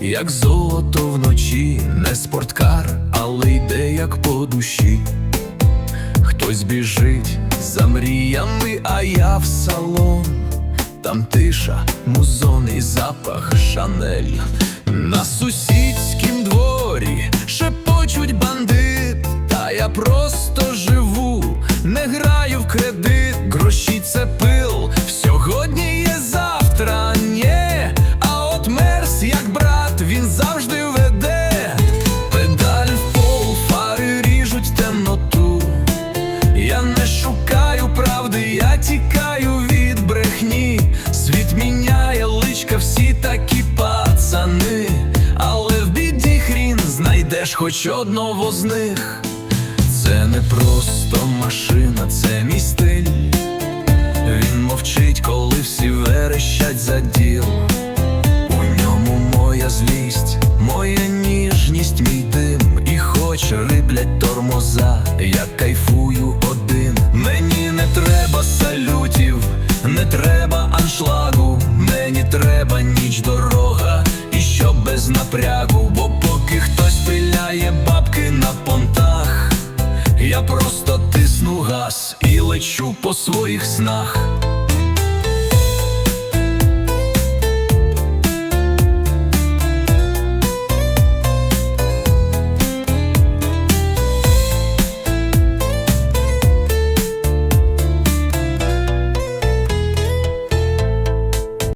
як золото вночі, не спорткар, але йде як по душі. Хтось біжить за мріями, а я в салон. Там тиша, музон і запах шанель. На сусідськім дворі шепочуть бандит, та я просто живу, не граю в кредит, гроші це пил. Сьогодні є завтра, ні. А от мерс, як брат, він завжди веде. Педаль в пол, фари ріжуть темноту. Я не шукаю правди, я тікаю від брехні. Світ міняє личка, всі такі пацани. Але в біді хрін знайдеш хоч одного з них. Це не просто машина, це риблять тормоза, я кайфую один. Мені не треба салютів, не треба аншлагу, мені треба ніч дорога, і що без напрягу, бо поки хтось пиляє бабки на понтах, я просто тисну газ і лечу по своїх снах.